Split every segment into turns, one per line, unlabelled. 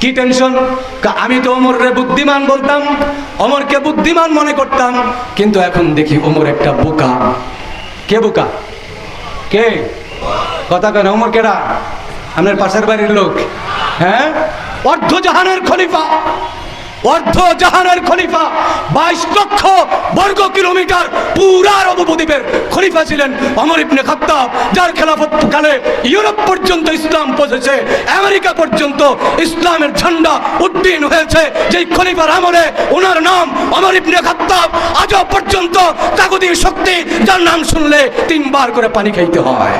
কি টেনশন আমি তো ওমরে বুদ্ধিমান বলতাম অমরকে বুদ্ধিমান মনে করতাম, কিন্তু এখন দেখি ওমর একটা বোকা। কে বোকা? কে? কথা কেন ওমর কেডা? আপনার পাশের বাড়ির লোক। হ্যাঁ? অর্ধ জাহানের খলিফা। অর্ধ জাহানের খলিফা, বাইশ লক্ষ বর্গ কিলোমিটার পুরা আরব উপদ্বীপের খলিফা ছিলেন অমর ইবনে খাত্তাব, যার খেলাফত কালে ইউরোপ পর্যন্ত ইসলাম পৌঁছেছে, আমেরিকা পর্যন্ত ইসলামের ঝান্ডা উড্ডীন হয়েছে। যেই খলিফার আমলে ওনার নাম অমর ইবনে খাত্তাব, আজও পর্যন্ত কাগতি শক্তি, যার নাম শুনলে তিনবার করে পানি খাইতে হয়।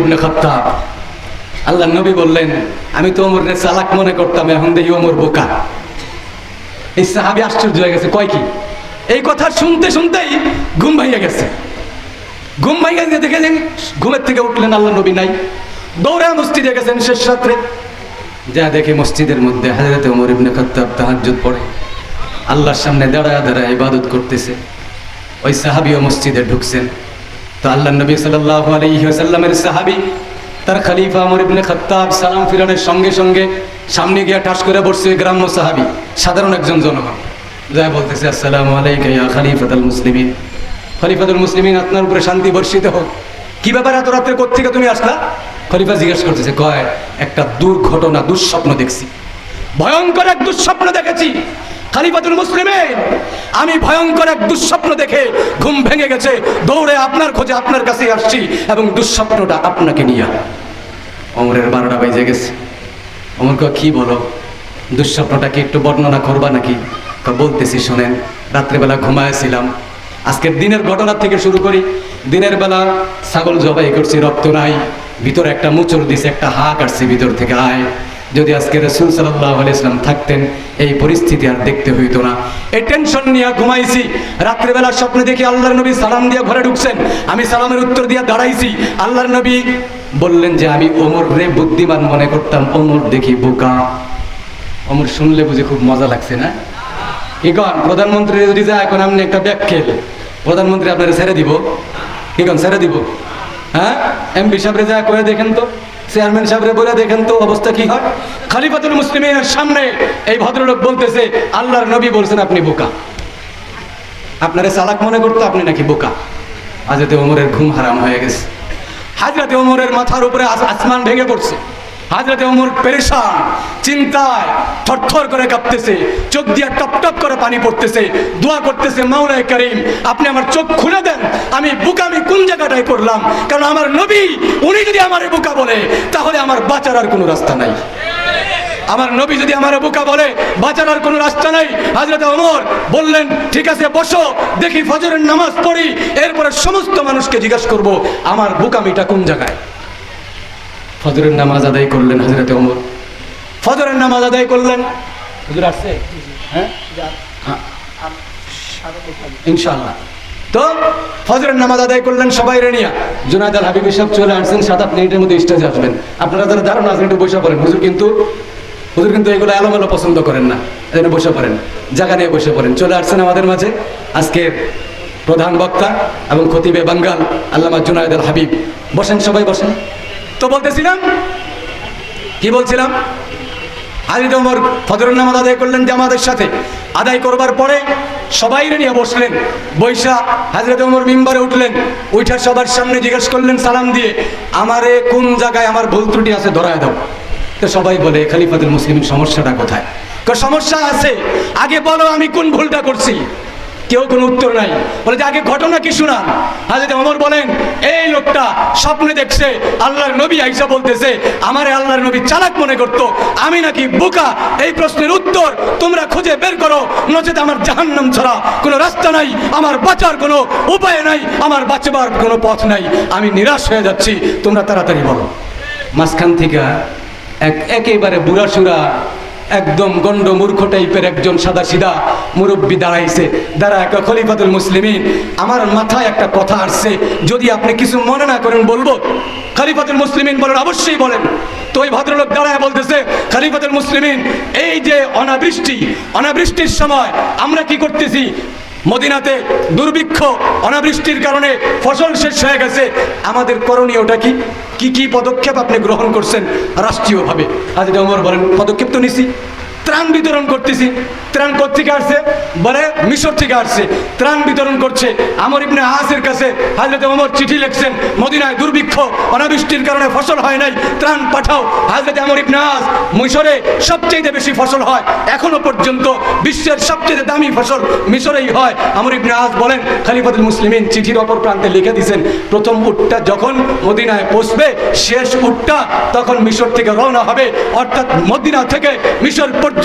ইবনে খাত্তাব। আল্লাহ নবী বললেন, আমি তো ওমর চালাক মনে করতাম, এখন দেখি ওমর বোকা। এই সাহাবি আশ্চর্য হয়ে গেছে। কয় কি? এই কথা শুনতে শুনতেই ঘুম ভাইয়া গেছে। ঘুম ভাইয়া গিয়ে দেখেছেন ঘুমের থেকে উঠলেন আল্লাহ নবী নাই। দৌড়া মসজিদে গেছেন শেষ রাত্রে। যা দেখে মসজিদের মধ্যে হাজরত ওমর ইবনে খাত্তাব তাহাজ্জুদ পড়ে। আল্লাহর সামনে দাঁড়ায় দাঁড়ায় ইবাদত করতেছে। ওই সাহাবিও মসজিদে ঢুকছেন। তো আল্লাহ নবী সাল্লাল্লাহু আলাইহি ওয়াসাল্লামের সাহাবী, তার খলিফা ওমর ইবনে খাত্তাব সালাম ফিরানোর সঙ্গে সঙ্গে সামনে গিয়ে ঠাস করে বসছে গ্রাম্য সাহাবী, সাধারণ একজন জনগণ। যা বলতেছে, আসসালামু আলাইকা ইয়া খলিফাতুল মুসলিমিন। খলিফাতুল মুসলিমিন আপনার উপরে শান্তি বর্ষিত হোক। কি ব্যাপার, এত রাত্রে কোত্থেকে তুমি আসলা? খলিফা জিজ্ঞেস করতেছে, কয়, একটা দুর্ঘটনা, দুঃস্বপ্ন দেখছি। ভয়ঙ্কর এক দুঃস্বপ্ন দেখেছি। খালিফাতুল মুসলিমিন আমি ভয়ঙ্কর এক দুঃস্বপ্ন দেখে ঘুম ভেঙে গেছে। দৌড়ে আপনার খোঁজে আপনার কাছে আসছি এবং দুঃস্বপ্নটা আপনাকে নিয়ে। অমরের বারোটা বেজে গেছে। অমর কয়, কি বলো? দুঃস্বপ্নটা কি একটু বর্ণনা করবা নাকি? বলতেছি শোনেন রাত্রেবেলা ঘুমায়েছিলাম আজকের দিনের ঘটনা থেকে শুরু করি। দিনের বেলা ছাগল জবাই করছি রক্ত নাই। ভিতরে একটা মুচড় দিছে একটা হা কাটছে ভিতর থেকে আয়। যদি আজকে রসুল সাল্লাহ ইসলাম থাকতেন, এই পরিস্থিতি আর দেখতে হইতো না। এই টেনশন নিয়ে ঘুমাইছি রাত্রেবেলা স্বপ্নে দেখি আল্লাহর নবী সালাম দিয়ে ঘরে ঢুকছেন। আমি সালামের উত্তর দিয়ে দাঁড়াইছি, আল্লাহর নবী বললেন যে, আমি ওমর রে বুদ্ধিমান মনে করতাম, ওমর দেখি বোকা। অমর শুনলে বুঝে খুব মজা লাগছে না? কি কন, প্রধানমন্ত্রী যদি যায়, এখন আপনি একটা ব্যাগ খেল প্রধানমন্ত্রী আপনারা ছেড়ে দিব? কি কন, ছেড়ে দিব? হ্যাঁ? এমপি সাহেবরে যায় করে দেখেন তো। চেয়ারম্যান সাহেবরে বলে দেখেন তো অবস্থা কি হয়? খালিফাতুল মুসলিমের সামনে এই ভদ্রলোক বলতেছে, আল্লাহর নবী বলছেন আপনি বোকা। আপনারা চালাক মনে করতো আপনি নাকি বোকা? হাজরতে ওমরের ঘুম হারাম হয়ে গেছে। হাজরাতে ওমরের মাথার উপরে আসমান ভেঙে পড়ছে। হাজরাতে ওমর পেরেশান। চিন্তায় থরথর করে কাঁপতেছে, চোখ দিয়ে টপ টপ করে পানি পড়তেছে, দোয়া করতেছে, মাওলায় করিম, আপনি আমার চোখ খুলে দেন, আমি বুকামি কোন জায়গাটায় করলাম? কারণ আমার নবী, উনি যদি আমার বোকা বলে, তাহলে আমার বাঁচার কোনো রাস্তা নাই। আমার নবী যদি আমার বোকা বলে, বাঁচার কোনো রাস্তা নাই। হাজরত ওমর বললেন, ঠিক আছে, বসো, দেখি ফজরের নামাজ পড়ি, এরপরে সমস্ত মানুষকে জিজ্ঞাসা করব, আমার বোকামিটা কোন জায়গায়? ফজরের নামাজ আদায় করলেন হাজরত ওমর। ফজরের নামাজ আদায় করলেন। হুজুর আসছে? হ্যাঁ? হ্যাঁ। ইনশাআল্লাহ। তো ফজরের নামাজ আদায় করলেন সবাই রেনিয়া জুনাদ আল হাবিব সব চলে আসছেন সাত আট মিনিটের মধ্যে স্টেজে আসবেন। আপনারা যারা ধারণা আছেন একটু বসে পড়েন। হুজুর কিন্তু হুজুর কিন্তু এগুলো এলোমেলো পছন্দ করেন না। এখানে বসে পড়েন। জায়গা নিয়ে বসে পড়েন। চলে আসছেন আমাদের মাঝে। আজকের প্রধান বক্তা এবং খতিবে বাঙ্গাল, আল্লামা জুনায়দ আল হাবিব। বসেন সবাই, বসেন। তো বলতেছিলাম কি বলছিলাম? হাজির ওমর ফজরের নামাজ আদায় করলেন জামাতের সাথে। আদায় করবার পরে সবাই নিয়ে বসলেন। বৈশা হাজরত ওমর মিম্বারে উঠলেন উঠা সবার সামনে জিজ্ঞেস করলেন, সালাম দিয়ে, আমারে কোন জায়গায় আমার ভুল ত্রুটি আছে ধরায় দাও। তো সবাই বলে, খালিফাতুল মুসলিম সমস্যাটা কোথায়? সমস্যা আছে। আগে বলো আমি কোন ভুলটা করছি? কেউ কোনো উত্তর নাই। বলে যে, আগে ঘটনা কি শুনান? হাজরত ওমর বলেন, এই লোকটা স্বপ্নে দেখছে, আল্লাহর নবী আইসা বলতেছে, আমারে আল্লাহর নবী চালাক মনে করতো। আমি নাকি বোকা। এই প্রশ্নের উত্তর তোমরা খুঁজে বের করো। নচেত আমার জাহান্নাম ছাড়া কোনো রাস্তা নাই, আমার বাঁচার কোনো উপায় নাই, আমার বাঁচবার কোনো পথ নাই। আমি নিরাশ হয়ে যাচ্ছি, তোমরা তাড়াতাড়ি বলো। মাঝখান থেকে এক একেবারে বুড়াসুরা, একদম গন্ড মূর্খ টাইপের একজন সাদা সিধা মুরব্বী দাঁড়াইছে। দাঁড়া একটা খলিফাতুল মুসলিমিন, আমার মাথায় একটা কথা আসছে। যদি আপনি কিছু মনে না করেন, বলব। খলিফাতুল মুসলিমিন বলেন, অবশ্যই বলেন। তো ওই ভদ্রলোক দাঁড়ায় বলতেছে, খালিফাতুল মুসলিমিন, এই যে অনাবৃষ্টি, অনাবৃষ্টির সময় আমরা কি করতেছি? মদিনাতে দুর্ভিক্ষ, অনাবৃষ্টির কারণে ফসল শেষ হয়ে গেছে। আমাদের করণীয়টা কি? কি কি পদক্ষেপ আপনি গ্রহণ করছেন রাষ্ট্রীয়ভাবে? হাজির ওমর বলেন, পদক্ষেপ তো নিছি। ত্রাণ বিতরণ করতেছি। ত্রাণ থেকে আসছে? বলে, মিশর থেকে আসছে। ত্রাণ বিতরণ করছে। আমর ইবনে আসের কাছে হাজরত ওমর চিঠি লিখছেন, মদিনায় দুর্ভিক্ষ, অনাবৃষ্টির কারণে ফসল হয় নাই, ত্রাণ পাঠাও। হাজরত আমর ইবনে আস মিশরে সবচেয়ে বেশি ফসল হয়, এখনও পর্যন্ত বিশ্বের সবচেয়ে দামি ফসল মিশরেই হয়। আমর ইবনে আস বলেন, খালিফাতুল মুসলিমিন চিঠির অপর প্রান্তে লিখে দিয়েছেন প্রথম উটটা যখন মদিনায় পৌঁছবে, শেষ উটটা তখন মিশর থেকে রওনা হবে। অর্থাৎ মদিনা থেকে মিশর পর্যন্ত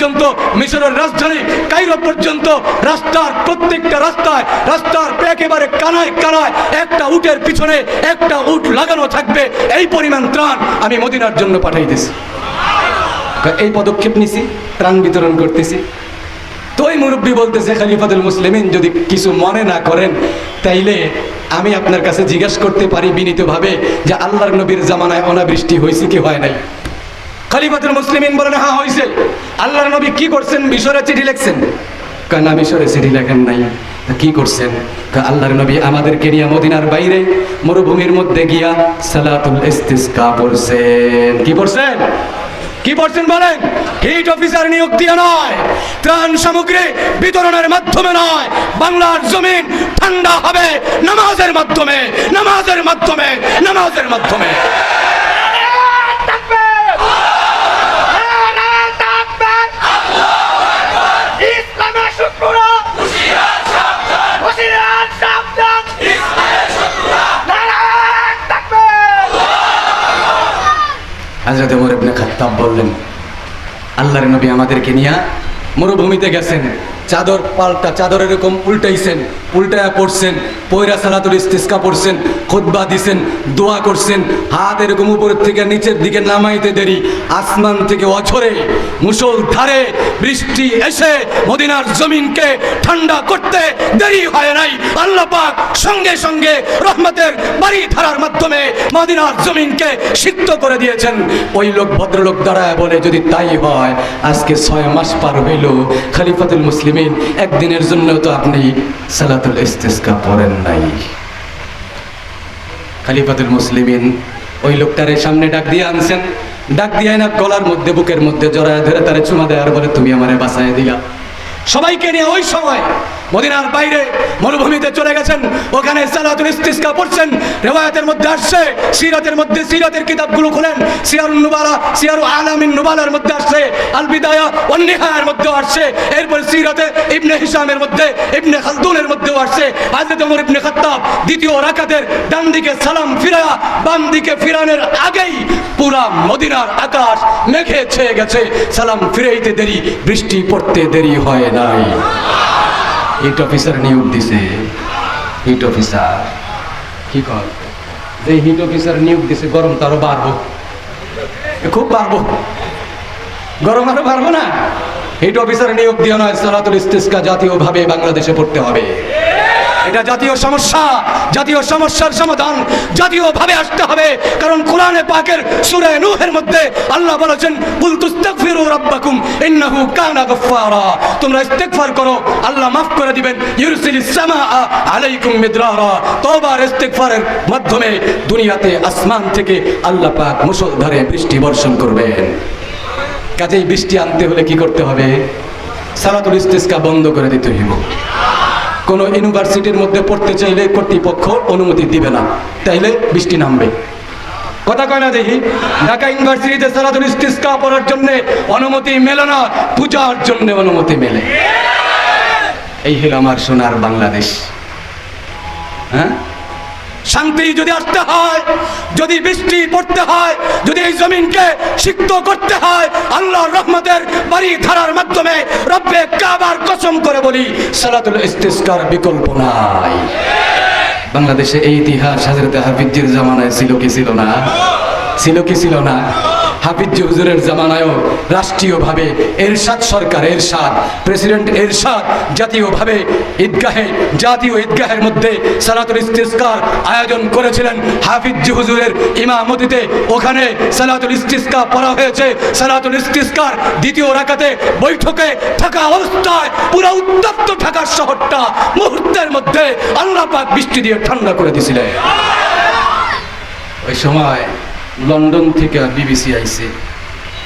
মিশরের রাজধানী কাইরো পর্যন্ত রাস্তার প্রত্যেকটা রাস্তায়, রাস্তার একেবারে কানায় কানায় একটা উটের পিছনে একটা উট লাগানো থাকবে। এই পরিমাণ ত্রাণ আমি মদিনার জন্য পাঠাইতেছি। এই পদক্ষেপ নিছি, ত্রাণ বিতরণ করতেছি। তো ওই মুরব্বী বলতেছে, খালিফাতুল মুসলিমিন, যদি কিছু মনে না করেন, তাইলে আমি আপনার কাছে জিজ্ঞাসা করতে পারি বিনীতভাবে যে আল্লাহর নবীর জামানায় অনাবৃষ্টি হয়েছে কি হয় নাই? খলিফাতুল মুসলিমিন বলেন হ্যাঁ হয়েছে। আল্লাহর নবী কি করছেন? মিশরে চিঠি লিখছেন। কানা মিশরে চিঠি লেখেন নাই। কি করছেন? আল্লাহর নবী আমাদেরকে নিয়ে মদিনার বাইরে মরুভূমির মধ্যে গিয়া সালাতুল ইস্তিসকা পড়ছেন। কি পড়ছেন? কি পড়ছেন বলেন? হিট অফিসার নিয়োগ দিয়ে নয়, ত্রাণ সামগ্রী বিতরণের মাধ্যমে নয়, বাংলার জমিন ঠান্ডা হবে নামাজের মাধ্যমে নামাজের মাধ্যমে নামাজের মাধ্যমে। হাজরত ওমর ইবনে খাত্তাব বললেন, আল্লাহর নবী আমাদেরকে নিয়ে মরুভূমিতে গেছেন। চাদর পাল্টা চাদর এরকম উল্টাইছেন। উল্টায়া পড়ছেন, পয়রা সালাতুল ইস্তিসকা পড়ছেন, খুতবা দিছেন, দোয়া করছেন, হাত এরকম উপরের থেকে নিচের দিকে নামাইতে দেরি, আসমান থেকে অছরে মুসল ধারে বৃষ্টি এসে মদিনার জমিনকে ঠান্ডা করতে দেরি হয় নাই। আল্লাহ পাক সঙ্গে সঙ্গে রহমতের বাড়ি ধারার মাধ্যমে মদিনার জমিনকে সিদ্ধ করে দিয়েছেন। ওই লোক ভদ্রলোক দাঁড়ায় বলে, যদি তাই হয়, আজকে ছয় মাস পার হইল, খালিফাতুল মুসলিমিন, একদিনের জন্য তো আপনি সালাতুল ইস্তিসকা পড়েন নাই খালিফাতুল মুসলিমিন ওই লোকটার সামনে ডাক দিয়ে আনছেন। ডাক দিয়ে না গলার মধ্যে, বুকের মধ্যে জড়ায় ধরে তারে চুমা দেয় আর বলে, তুমি আমারে বাঁচায় দিলা। সবাইকে নিয়ে ওই সময় মদিনার বাইরে মরুভূমিতে চলে গেছেন। ওখানে সালাতুল ইস্তিসকা পড়ছেন। রেওয়ায়াতের মধ্যে আসছে। সিরাতের মধ্যে সিরাতের কিতাবগুলো খুলেন। সিয়ারুন নুবালা, সিয়ারু আলামিন নুবালার মধ্যে আসছে। আল বিদায়া ওয়ান নিহায়ার মধ্যে আসছে। এরপর সিরাতে ইবনে হিশামের মধ্যে, ইবনে খালদুনের মধ্যেও আসছে। হযরত ওমর ইবনে খাত্তাব দ্বিতীয় রাকাতের ডান দিকে সালাম ফিরায়া বাম দিকে ফিরানোর আগেই পুরা মদিনার আকাশ মেঘে ছেয়ে গেছে। সালাম ফিরাইতে দেরি, বৃষ্টি পড়তে দেরি হয় নাই। হিট অফিসার নিয়োগ দিছে। হিট অফিসার কি কর যে হিট অফিসার নিয়োগ দিছে, গরম তারও বাড়বো। খুব বাড়বো। গরম আরও বাড়বো না। হিট অফিসার নিয়োগ দিয়ে নয় সনাতন ইস্তিস্কা জাতীয়ভাবে বাংলাদেশে পড়তে হবে। এটা জাতীয় সমস্যা, জাতীয় সমস্যার সমাধান জাতীয়ভাবে আসতে হবে। কারণ কোরআনে পাকের সূরা নূহের মধ্যে আল্লাহ বলেছেন তোমরা করো, আল্লাহ মাফ করে দিবেন। মাধ্যমে দুনিয়াতে আসমান থেকে আল্লাহ পাক বৃষ্টি বর্ষণ করবেন। কাজেই বৃষ্টি আনতে হলে কি করতে হবে? সালাতুল ইস্তিসকা বন্ধ করে দিতে হইব। কোন ইউনিভার্সিটির মধ্যে পড়তে চাইলে কর্তৃপক্ষ অনুমতি দিবে না। তাইলে বৃষ্টি নামবে। কথা কয় না দেখি? ঢাকা ইউনিভার্সিটিতে সালাতুল ইস্তিস্কা পড়ার জন্য অনুমতি মেলে না, পূজার জন্য অনুমতি মেলে। এই হলো আমার সোনার বাংলাদেশ। হ্যাঁ? শান্তি যদি আসতে হয়, যদি বৃষ্টি পড়তে হয়, যদি এই জমিনকে সিক্ত করতে হয়, আল্লাহর রহমতের বাড়ি ধারার মাধ্যমে রব্বে কাবার কসম করে বলি, সালাতুল ইস্তিসকার বিকল্প নাই। বাংলাদেশে এই ইতিহাস হাজরতে হাফিজির জামানায় ছিল কি ছিল না? ছিল কি ছিল না? হাফিজ হুজুরের জামানায়ও রাষ্ট্রীয়ভাবে এরশাদ সরকার, এরশাদ, প্রেসিডেন্ট এরশাদ জাতীয়ভাবে ঈদগাহে, জাতীয় ঈদগাহের মধ্যে সালাতুল ইস্তিসকার আয়োজন করেছিলেন হাফিজ হুজুরের ইমামতিতে ওখানে সালাতুল ইস্তিসকা পড়া হয়েছে। সালাতুল ইস্তিসকার দ্বিতীয় রাকাতে বৈঠকে থাকা অবস্থায় পুরো উত্তপ্ত ঢাকার শহরটা মুহূর্তের মধ্যে আল্লাহ পাক বৃষ্টি দিয়ে ঠান্ডা করে দিয়েছিলেন। ওই সময় লন্ডন থেকে বিবিসি আইসে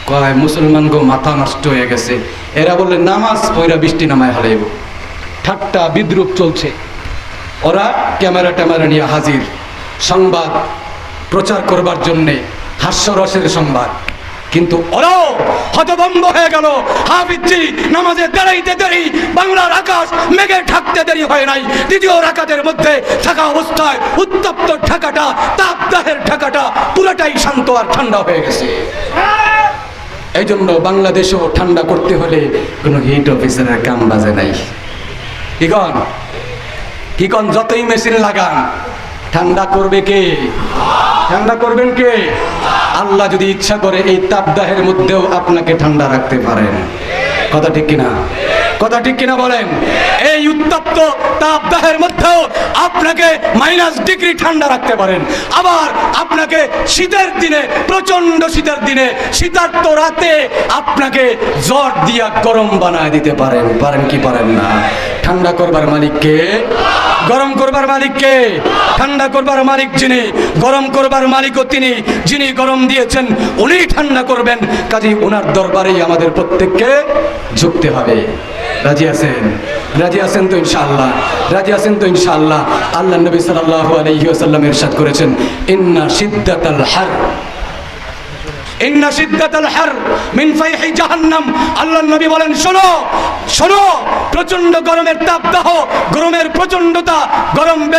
কয়, মুসলমান গো, মাথা নষ্ট হয়ে গেছে। এরা বললে, নামাজ পয়রা বৃষ্টি নামায় হারাইব ঠাট্টা বিদ্রুপ চলছে। ওরা ক্যামেরা ট্যামেরা নিয়ে হাজির। সংবাদ প্রচার করবার জন্যে, হাস্যরসের সংবাদ। কিন্তু ওরাও হতভম্ব হয়ে গেল। হাফিজি নামাজে দাঁড়াইতে দেরি, বাংলার আকাশ মেঘে ঢাকতে দেরি হয় নাই। দ্বিতীয় রাকাতের মধ্যে থাকা অবস্থায় উত্তপ্ত ঢাকাটা, তাপদাহের ঢাকাটা পুরোটাই শান্ত আর ঠান্ডা হয়ে গেছে। এই জন্য বাংলাদেশও ঠান্ডা করতে হলে কোনো হিট অফিসারের কাম বাজে নাই। কি কন? কি কন? যতই মেশিন লাগান। ঠান্ডা করবে কে? ঠান্ডা করবেন কে? আল্লাহ যদি ইচ্ছা করে এই তাপদাহের মধ্যেও আপনাকে ঠান্ডা রাখতে পারেন। কথা ঠিক কিনা? কথা ঠিক কিনা বলেন? এই উত্তপ্ত তাপদাহের মধ্যেও আপনাকে মাইনাস ডিগ্রি ঠান্ডা রাখতে পারেন। আবার আপনাকে শীতের দিনে প্রচণ্ড শীতের দিনে শীতার্ত রাতে আপনাকে জ্বর দিয়া গরম বানায় দিতে পারেন। পারেন কি পারেন না? ঠান্ডা করবার মালিককে গরম করবার মালিককে, ঠান্ডা করবার মালিক যিনি, গরম করবার মালিকও তিনি, যিনি গরম দিয়েছেন উনি ঠান্ডা করবেন। কাজে ওনার দরবারেই আমাদের প্রত্যেককে ঝুঁকতে হবে। রাজি আছেন? রাজি আছেন তো ইনশাআল্লাহ। রাজি আছেন তো ইনশাআল্লাহ। আল্লাহ নবী সাল্লাল্লাহু আলাইহি ওয়াসাল্লাম ইরশাদ করেছেন, ইন্না শিদ্দাতাল হার। জাহান্নাম। বলেন, শোনো শোনো গরমের গরমের গরম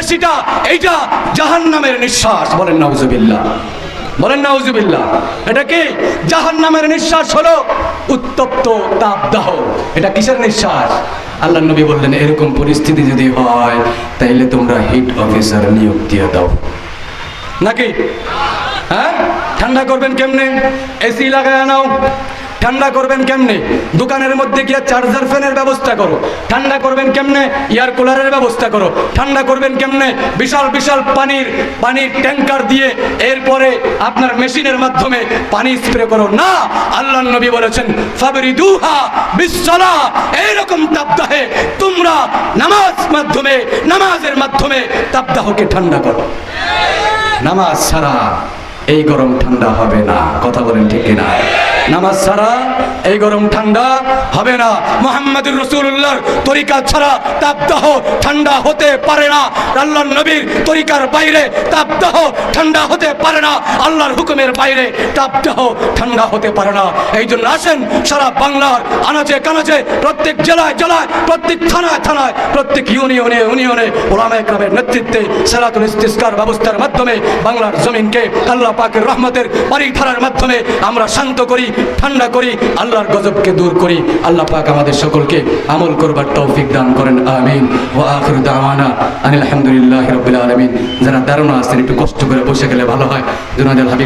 এইটা জাহান্নামের নিঃশ্বাস। বলেন বলেন জাহান্নামের নিঃশ্বাস হলো উত্তপ্ত তাপদাহ। এটা কিসের নিঃশ্বাস? আল্লাহ নবী বললেন, এরকম পরিস্থিতি যদি হয়, তাইলে তোমরা হিট অফিসার নিয়োগ দিয়ে দাও। নাকি? হ্যাঁ? ঠান্ডা করবেন কেমনে? এসি লাগায় নাও। ঠান্ডা করবেন কেমনে? দোকানের মধ্যে গিয়ে চার্জার ফ্যানের ব্যবস্থা করো। ঠান্ডা করবেন কেমনে? এয়ার কুলারের ব্যবস্থা করো। ঠান্ডা করবেন কেমনে? বিশাল বিশাল পানির পানির ট্যাঙ্কার দিয়ে এরপরে আপনার মেশিনের মাধ্যমে পানি স্প্রে করো। না আল্লাহ নবী বলেছেন ফাবরি দুহা বিশ্বলা এইরকম তাপদাহে তোমরা নামাজ মাধ্যমে, নামাজের মাধ্যমে তাপদাহকে ঠান্ডা করো। নামাজ ছাড়া এই গরম ঠান্ডা হবে না। কথা বলেন ঠিক কিনা? নামাজ ছাড়া এই গরম ঠান্ডা হবে না। মোহাম্মদুর রসুল্লাহর তরিকা ছাড়া তাপদাহ ঠান্ডা হতে পারে না। আল্লাহর নবীর তরিকার বাইরে তাপদাহ ঠান্ডা হতে পারে না। আল্লাহর হুকুমের বাইরে তাপদাহ ঠান্ডা হতে পারে না। এই জন্য আসেন সারা বাংলার আনাচে কানাচে প্রত্যেক জেলায় জেলায়, প্রত্যেক থানায় থানায়, প্রত্যেক ইউনিয়নে ইউনিয়নে ওলামা একরামের নেতৃত্বে সালাতুল ইস্তিসকার ব্যবস্থার মাধ্যমে বাংলার জমিনকে আল্লাহ পাকের রহমতের বাড়ি ধারার মাধ্যমে আমরা শান্ত করি ঠান্ডা করি, আল্লাহর গজবকে দূর করি। আল্লাহ পাক আমাদের সকলকে আমল করবার তৌফিক দান করেন, আমিন। ও আখর দাওয়ানা আনিল আলহামদুলিল্লাহ রবিল আলমিন। যারা দারুণ আছেন, একটু কষ্ট করে বসে গেলে ভালো হয়। জুনাদের হাবিব